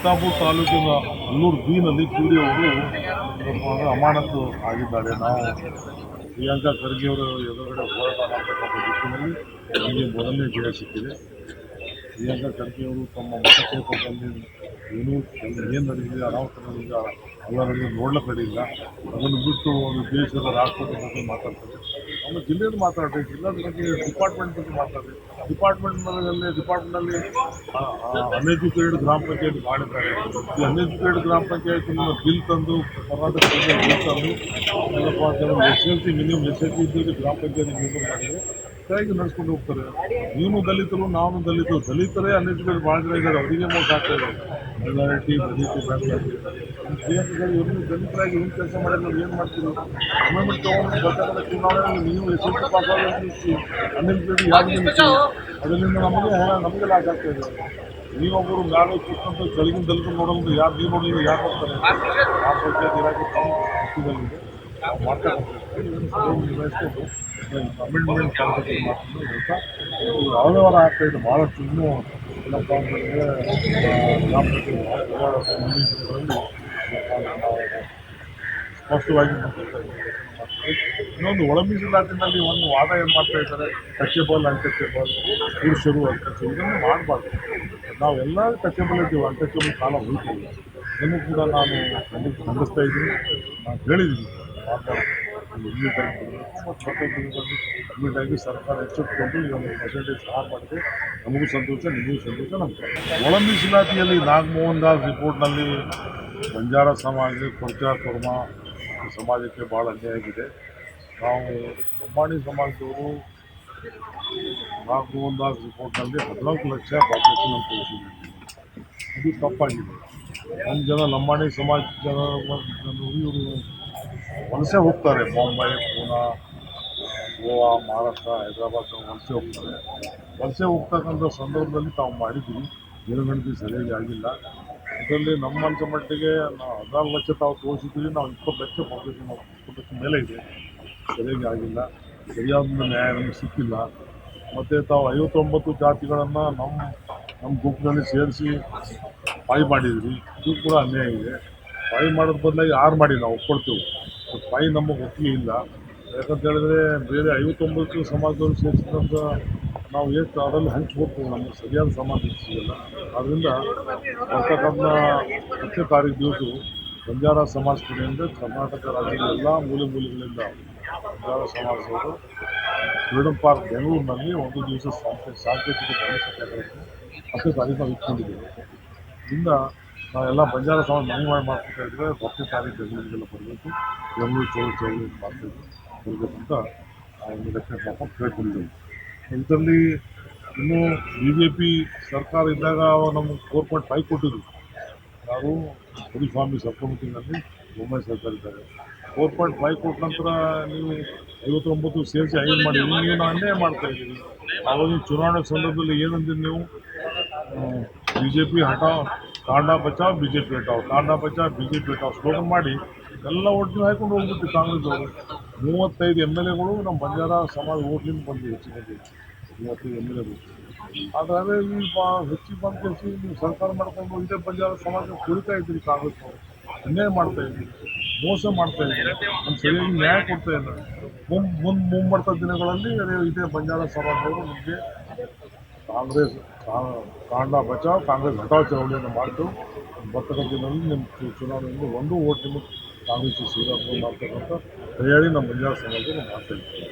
ಚಿತ್ತಾಪುರ ತಾಲೂಕಿನ Allur ಬೀನಲ್ಲಿ P D ಅವರು ಅಮಾನತು ಆಗಿದ್ದಾರೆ. ನಾವು ಪ್ರಿಯಾಂಕಾ ಖರ್ಗೆ ಅವರು ಎದುರುಗಡೆ ಹೋರಾಟ ಮಾಡ್ತಕ್ಕಂಥ ದಿಕ್ಕಿನಲ್ಲಿ ನಮಗೆ ಮೊದಲನೇ ಜಯ ಸಿಕ್ಕಿದೆ. ಪ್ರಿಯಾಂಕಾ ಖರ್ಗೆ ಅವರು ತಮ್ಮ ಮತಕ್ಷೇತ್ರದಲ್ಲಿ ಏನು ಏನು ನಡೆದಿದೆ, ಅನಾಹುತ ನಡೆದಿದೆ ಅವರಲ್ಲಿ ಇಲ್ಲ ಅದನ್ನು ಬಿಟ್ಟು ಒಂದು ದೇಶದ ರಾಷ್ಟ್ರದ ಬಗ್ಗೆ ಮಾತಾಡ್ತಾರೆ. ನಮ್ಮ ಜಿಲ್ಲೆಯಲ್ಲಿ ಮಾತಾಡ್ರಿ ಜಿಲ್ಲಾ ಬಗ್ಗೆ ಡಿಪಾರ್ಟ್ಮೆಂಟ್ ಬಗ್ಗೆ ಮಾತಾಡ್ರಿ ಡಿಪಾರ್ಟ್ಮೆಂಟ್ನಲ್ಲಿ ಡಿಪಾರ್ಟ್ಮೆಂಟ್ನಲ್ಲಿ ಅನ್ಎಜುಕೇಟೆಡ್ ಗ್ರಾಮ ಪಂಚಾಯತ್ ಮಾಡಿದ್ದಾರೆ. ಈ ಅನ್ಎಜುಕೇಟೆಡ್ ಗ್ರಾಮ ಪಂಚಾಯತ್ ಬಿಲ್ ತಂದು ಕರ್ನಾಟಕ ಬಿಲ್ ತಂದು ಎಲ್ಲಪ್ಪ ಅಂತಂದ್ರೆ S L C minimum S L C ಇದ್ದಲ್ಲಿ ಗ್ರಾಮ ಪಂಚಾಯತ್ ಮೆಂಬರ್ ಮಾಡಿದರೆ ಸರಿಯಾಗಿ ನಡೆಸ್ಕೊಂಡು ಹೋಗ್ತಾರೆ. ನೀನು ದಲಿತರು, ನಾನು ದಲಿತರು. ದಲಿತರೇ ಅನ್ಎಜುಕೇಟೆಡ್ ಭಾಳ ಜನ ಇದ್ದಾರೆ. ಅವರಿಗೆ ಮೋಸ ಆಗ್ತಾ ಇದ್ದಾರೆ. ಪ್ರಿಯಾಂಕಗಳು ಇವರು ದಲಿತರಾಗಿ ಏನು ಕೆಲಸ ಮಾಡಿದ್ರೆ ನಾವು ಏನು ಮಾಡ್ತೀವಿ ಗೌರ್ಮೆಂಟ್ ತೊಗೊಂಡು ಚುನಾವಣೆಯಲ್ಲಿ ನೀವು ಎಸ್ ಎಲ್ ಸಿ ಪಾಸ್ ಆಗಿ ಅನ್ಎಜುಕೇಟೆಡ್ ಅದರಿಂದ ನಮಗೆ ನಮಗೆ ಲಾಸ್ ಆಗ್ತಾ ಇದೆ. ನೀವೊಬ್ಬರು ಮ್ಯಾಲೆ ಕೂತ್ಕೊಂಡು ಕೆಳಗಿನ ದಲಿತರು ನೋಡೋದು ಯಾರು, ನೀವು ನೋಡಿದ್ರೆ ಯಾರು ಬರ್ತಾರೆ ಆ ಪಂಚಾಯತ್ ಇಲಾಖೆ ನಿರ್ವಹಿಸ್ಕೊಂಡು ಅಮೆಂಡ್ಮೆಂಟ್ ಕಾರ್ಯಕ್ರಮ ಮಾಡ್ಕೊಂಡು ಹೇಳ್ತಾ ಯಾವ್ಯಾವ ಆಗ್ತಾ ಇದೆ ಭಾಳಷ್ಟು ಇನ್ನೂ ಏನಪ್ಪ ಅಂತಂದರೆ ಸ್ಪಷ್ಟವಾಗಿ ಇನ್ನೊಂದು ಒಳ ಮೀಸಲಾತಿನಲ್ಲಿ ಒಂದು ವಾದ ಏನು ಮಾಡ್ತಾ ಇದ್ದಾರೆ? ಟಚೇಬಲ್ ಅನ್ಟಚೇಬಲ್ ಪುರುಷರು ಅನ್ಟಚೇಬಲ್ ಇದನ್ನು ಮಾಡಬಾರ್ದು. ನಾವೆಲ್ಲ ಟಚೇಬಲ್ ಇದ್ದೀವಿ ಅನ್ಟಚೇಬಲ್ ಕಾಲ ಹೋಗ್ತಿಲ್ಲ ಇದನ್ನು ಕೂಡ ನಾನು ಖಂಡಿಸ್ತಾ ಇದ್ದೀನಿ. ನಾನು ಹೇಳಿದ್ದೀನಿ ಆಗಿ ಸರ್ಕಾರ ಎಚ್ಚೆತ್ತುಕೊಂಡು ಈ ಒಂದು ಪರ್ಸೆಂಟೇಜ್ ಸಹಾಯ ಮಾಡಿದೆ ನಮಗೂ ಸಂತೋಷ ನಿಮಗೂ ಸಂತೋಷ ನಮಗೆ ಒಳ ಮೀಸಲಾತಿಯಲ್ಲಿ ನಾಗಮೋಹನ್ ದಾಸ್ ರಿಪೋರ್ಟ್ನಲ್ಲಿ ಬಂಜಾರ ಸಮಾಜ ಕೊರ್ಚಾ ಕುರ್ಮ ಸಮಾಜಕ್ಕೆ ಭಾಳ ಅನ್ಯಾಯ ಆಗಿದೆ ನಾವು ಬೊಮ್ಮಾಣಿ ಸಮಾಜದವರು ನಾಗಮೋಹನ್ ದಾಸ್ ರಿಪೋರ್ಟ್ನಲ್ಲಿ ಹದಿನಾಲ್ಕು ಲಕ್ಷ ಪಾಪ್ಯುಲೇಷನ್ ಅಂತ ತೋರಿಸಿದ್ದೀವಿ ಇದು ತಪ್ಪಾಗಿದೆ. ನಮ್ಮ ಜನ ಲಂಬಾಣಿ ಸಮಾಜ ಜನ ಇವರು ವಲಸೆ ಹೋಗ್ತಾರೆ. ಬಾಂಬೆ ಪೂನಾ ಗೋವಾ, ಮಹಾರಾಷ್ಟ್ರ, ಹೈದರಾಬಾದ್ ವಲಸೆ ಹೋಗ್ತಾರೆ. ವಲಸೆ ಹೋಗ್ತಕ್ಕಂಥ ಸಂದರ್ಭದಲ್ಲಿ ತಾವು ಮಾಡಿದ್ದೀವಿ. ಜನಗಣತಿ ಸರಿಯಾಗಿ ಆಗಿಲ್ಲ. ಇದರಲ್ಲಿ ನಮ್ಮಂಥ ಮಟ್ಟಿಗೆ ನಾವು ಹದಿನಾಲ್ಕು ಲಕ್ಷ ತಾವು ತೋರಿಸಿದ್ದೀವಿ. ನಾವು ಇಪ್ಪತ್ತು ಲಕ್ಷ ಪಾಪ್ಯುಲೇಷನ್ ನಾವು ಇಪ್ಪತ್ತು ಮೇಲೆ ಇದೆ. ಸರಿಯಾಗಿ ಆಗಿಲ್ಲ. ಸರಿಯಾದ ನ್ಯಾಯ ನಮಗೆ ಸಿಕ್ಕಿಲ್ಲ. ಮತ್ತು ತಾವು ಐವತ್ತೊಂಬತ್ತು ಜಾತಿಗಳನ್ನು ನಮ್ಮ ನಮ್ಮ ಗುಂಪಿನಲ್ಲಿ ಸೇರಿಸಿ ಪಾಯಿ ಮಾಡಿದ್ರಿ ಇದು ಕೂಡ ಅನ್ಯಾಯ ಇದೆ. ಪಾಯಿ ಮಾಡೋದ್ರ ಬದಲಾಗಿ ಆರು ಮಾಡಿ ನಾವು ಒಪ್ಕೊಳ್ತೇವೆ. ಪಾಯಿ ನಮಗೆ ಒಪ್ಪಿಗೆ ಇಲ್ಲ. ಯಾಕಂತ ಹೇಳಿದ್ರೆ ಬೇರೆ ಐವತ್ತೊಂಬತ್ತು ಸಮಾಜದವರು ಸೇರಿಸಿದಂಥ ನಾವು ಎಷ್ಟು ಅದರಲ್ಲಿ ಹಂಚ್ಬೇಕು? ನಮಗೆ ಸರಿಯಾದ ಸಮಾಜ ಸಿಗಲ್ಲ ಆದ್ದರಿಂದ ಬರ್ತಕ್ಕಂಥ ಹತ್ತನೇ ತಾರೀಕು ದಿವಸ ಬಂಜಾರ ಸಮಾಜ ಕಡೆಯಿಂದ ಕರ್ನಾಟಕ ರಾಜ್ಯದ ಎಲ್ಲ ಮೂಲೆ ಮೂಲೆಗಳಿಂದ ಬಂಜಾರ ಸಮಾಜದವರು ಫ್ರೀಡಮ್ ಪಾರ್ಕ್ ಬೆಂಗಳೂರಿನಲ್ಲಿ ಒಂದು ದಿವಸ ಸಾಂಕೇ ಸಾಂಕೇತಿಕ ಗಣೇಶ ಹತ್ತನೇ ತಾರೀಕು ನಾವು ಇಟ್ಕೊಂಡಿದ್ದೇವೆ ಇಂದ ನಾವೆಲ್ಲ ಬಂಜಾರ ಸಮಾಜ ಮನೆ ಮಾಡಿ ಮಾಡ್ತಾ ಇದ್ರೆ ಭಕ್ತಿ ಸಾರಿ ಬೆಂಗಳೂರಿಗೆಲ್ಲ ಬರಬೇಕು ಬೆಂಗಳೂರು ಚೌಳಿ ಚೌಳಿ ಮಾಡ್ತಾಯಿದ್ವಿ ಬರಬೇಕು ಅಂತ ಒಂದು ಲೆಕ್ಕ ಪಾಪ ಕೇಳ್ಕೊಂಡಿದ್ದೇವೆ. ಇದರಲ್ಲಿ ಇನ್ನೂ ಬಿ ಜೆ ಪಿ ಸರ್ಕಾರ ಇದ್ದಾಗ ನಮಗೆ ಫೋರ್ ಪಾಯಿಂಟ್ ಫೈವ್ ಕೊಟ್ಟಿದ್ರು. ಯಾರು? ಗುರುಸ್ವಾಮಿ ಸಬ್ಕಮಿಟಿನಲ್ಲಿ ಬೊಮ್ಮಾಯಿ ಸರ್ಕಾರ ಇದ್ದಾರೆ ಫೋರ್ ಪಾಯಿಂಟ್ ಫೈವ್ ಕೊಟ್ಟ ನಂತರ ನೀವು ಐವತ್ತೊಂಬತ್ತು ಸೇರಿಸಿ ಐದು ಮಾಡಿ. ನೀವು ಅನ್ಯಾಯ ಮಾಡ್ತಾ ಇದ್ದೀವಿ ಆವಾಗ ಚುನಾವಣೆ ಸಂದರ್ಭದಲ್ಲಿ ಏನಂದಿರಿ ನೀವು? ಬಿ ಜೆ ಪಿ ಹಠಾವ್ ಕಾಂಡ ಬಚಾವ್ ಬಿ ಜೆ ಪಿ ಹಟಾವ್ ಕಾರಣ ಬಚಾವ್ ಬಿ ಜೆ ಪಿ ಸ್ಲೋಗನ್ ಮಾಡಿ ಎಲ್ಲ ಒಟ್ಟಿಗೆ ಹಾಕೊಂಡು ಹೋಗ್ಬಿಟ್ಟು ಕಾಂಗ್ರೆಸ್ ಅವರು. ಮೂವತ್ತೈದು ಎಂ ಎಲ್ ಎಗಳು ನಮ್ಮ ಬಂಜಾರ ಸಮಾಜ ಓಟ್ಲಿಂದ ಬಂದು ಹೆಚ್ಚಿನ ಮೂವತ್ತೈದು ಎಂ ಎಲ್ ಎಗಳು. ಆದರೆ ಈ ಬಾ ಹೆಚ್ಚಿಗೆ ಬಂದು ನೀವು ಸರ್ಕಾರ ಮಾಡ್ಕೊಂಡು ಇದೇ ಬಂಜಾರ ಸಮಾಜ ಕುರಿತಾ ಇದ್ದೀರಿ ಕಾಂಗ್ರೆಸ್ ಅವರು. ಅನ್ಯಾಯ ಮಾಡ್ತಾ ಇದ್ದೀರಿ. ಮೋಸ ಮಾಡ್ತಾ ಇದ್ದೀರಿ. ನಮ್ಮ ಸರಿಯಾಗಿ ನ್ಯಾಯ ಕೊಡ್ತಾ ಇಲ್ಲ. ಮುಂದೆ ಮುಂಬರ್ತ ದಿನಗಳಲ್ಲಿ ಇದೇ ಬಂಜಾರ ಸಮಾಜದವರು ನಿಮಗೆ ಕಾಂಗ್ರೆಸ್ ಕಾ- ಕಾಂಡ ಬಚಾವ್ ಕಾಂಗ್ರೆಸ್ ಹಟಾವ್ ಚಳವಳಿಯನ್ನು ಮಾಡ್ತೇವೆ ಬರ್ತಕ್ಕಂಥ ದಿನದಲ್ಲಿ ನಿಮ್ಮ ಚು- ಚುನಾವಣೆಯಲ್ಲಿ ಒಂದು ಓಟ್ ನಿಮಗೆ ಕಾಂಗ್ರೆಸ್ ಸಿಗೋದು ಮಾಡ್ತಕ್ಕಂಥ ತಯಾರಿ ನಮ್ಮ ಬಂಜಾರ ಸಮಾಜದಲ್ಲಿ ಮಾಡ್ತಾ ಇದ್ದೀವಿ